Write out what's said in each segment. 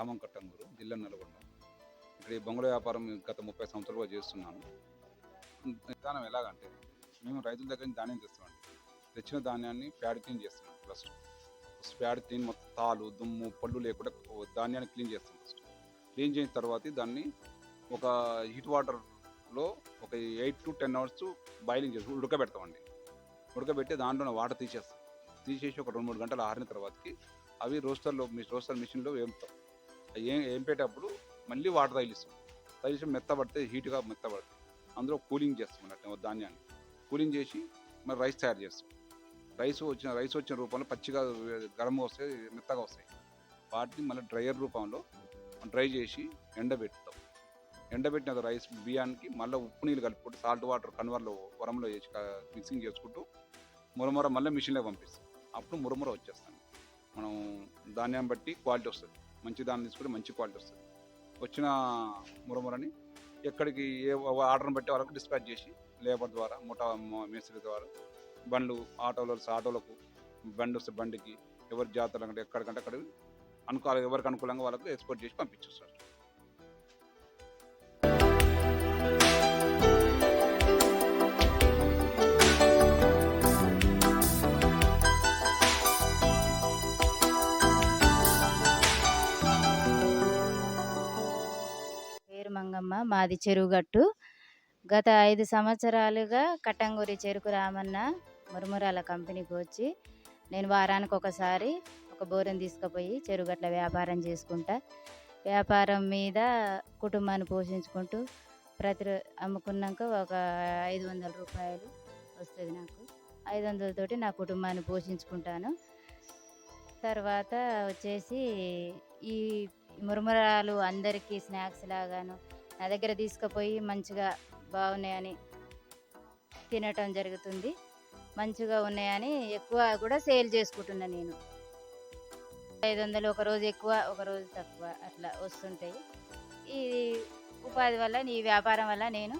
గ్రామం కట్టంగూరు జిల్లా నల్గొండ. ఇక్కడ ఈ బొంగుల వ్యాపారం గత ముప్పై సంవత్సరాలుగా చేస్తున్నాను. విధానం ఎలాగంటే మేము రైతుల దగ్గర నుంచి ధాన్యం తెస్తామండి. తెచ్చిన ధాన్యాన్ని ప్యాడ్ క్లీన్ చేస్తున్నాం ఫస్ట్. ఫస్ట్ ప్యాడ్ క్లీన్ మొత్తం తాలు దుమ్ము పళ్ళు లేకుండా ధాన్యాన్ని క్లీన్ చేస్తాం ఫస్ట్. క్లీన్ చేసిన తర్వాత దాన్ని ఒక హీట్ వాటర్లో ఒక eight to ten hours boiling చేసి ఉడకబెడతామండి. ఉడకబెట్టి దాంట్లో వాటర్ తీసేస్తాం. తీసేసి ఒక రెండు మూడు గంటలు ఆరిన తర్వాతకి అవి రోస్టర్లో మీ రోస్టర్ మిషన్లో వేపుతాం. ఏం ఏంపేటప్పుడు మళ్ళీ వాటర్ తగిలిస్తాం. తగిలిసి మెత్తబడితే హీట్గా మెత్తబడితే అందులో కూలింగ్ చేస్తాం అన్నట్టు ధాన్యాన్ని. కూలింగ్ చేసి మరి రైస్ తయారు చేస్తాం. రైస్ వచ్చిన రైస్ వచ్చిన రూపంలో పచ్చిగా గరంగా వస్తాయి మెత్తగా వస్తాయి. వాటిని మళ్ళీ డ్రైయర్ రూపంలో డ్రై చేసి ఎండబెట్టుతాం. ఎండబెట్టిన రైస్ బియ్యానికి మళ్ళీ ఉప్పు నీళ్ళు కలుపుకుంటూ సాల్ట్ వాటర్ కన్వర్లో వరంలో వేసి మిక్సింగ్ చేసుకుంటూ మురమొర మళ్ళీ మిషన్లో పంపిస్తాం. అప్పుడు మురమొర వచ్చేస్తాం. మనం ధాన్యం బట్టి క్వాలిటీ వస్తుంది. మంచి దాన్ని తీసుకుంటే మంచి క్వాలిటీ వస్తుంది. వచ్చిన మురమురని ఎక్కడికి ఏ ఆర్డర్ని బట్టి వాళ్ళకు డిస్పాచ్ చేసి లేబర్ ద్వారా ముఠా మేస్త్రి ద్వారా బండ్లు ఆటోలు వస్తే ఆటోలకు బండి వస్తే బండికి ఎవరి జాతరలు అంటే ఎక్కడికంటే అక్కడికి అనుకూల ఎవరికి అనుకూలంగా వాళ్ళకు ఎక్స్పోర్ట్ చేసి పంపించేస్తారు. మాది చెరువుగట్టు. గత ఐదు సంవత్సరాలుగా కట్టంగూరి చెరుకు రామన్న మురుమురాల కంపెనీకి వచ్చి నేను వారానికి ఒకసారి ఒక బోరం తీసుకుపోయి చెరుగట్ల వ్యాపారం చేసుకుంటా. వ్యాపారం మీద కుటుంబాన్ని పోషించుకుంటూ ప్రతి అమ్ముకున్నాక ఒక ఐదు వందల రూపాయలు వస్తుంది నాకు. ఐదు వందలతోటి నా కుటుంబాన్ని పోషించుకుంటాను. తర్వాత వచ్చేసి ఈ మురుమురాలు అందరికీ స్నాక్స్ లాగాను నా దగ్గర తీసుకుపోయి మంచిగా బాగున్నాయని తినటం జరుగుతుంది. మంచిగా ఉన్నాయని ఎక్కువ కూడా సేల్ చేసుకుంటున్నా నేను. ఐదు వందలు ఒక రోజు ఎక్కువ ఒక రోజు తక్కువ అట్లా వస్తుంటాయి. ఈ ఉపాధి వల్ల ఈ వ్యాపారం వల్ల నేను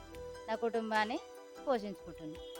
నా కుటుంబాన్ని పోషించుకుంటున్నాను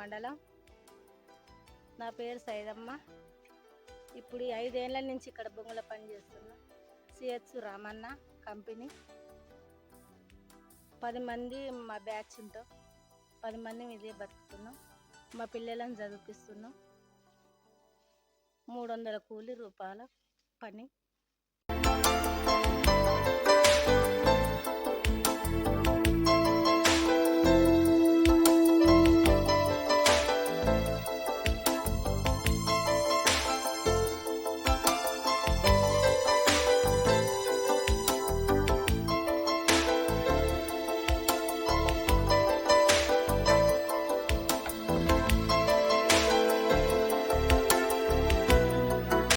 మండలం. నా పేరు సైదమ్మ. ఇప్పుడు ఈ ఐదేళ్ళ నుంచి ఇక్కడ బొంగుల పనిచేస్తున్నా సిహెచ్ రామన్న కంపెనీ. పది మంది మా బ్యాచ్ ఉంటాం. పది మంది ఇదే బతుకుతున్నాం. మా పిల్లలను చదివిపిస్తున్నాం. మూడు వందల కూలి రూపాయల పని.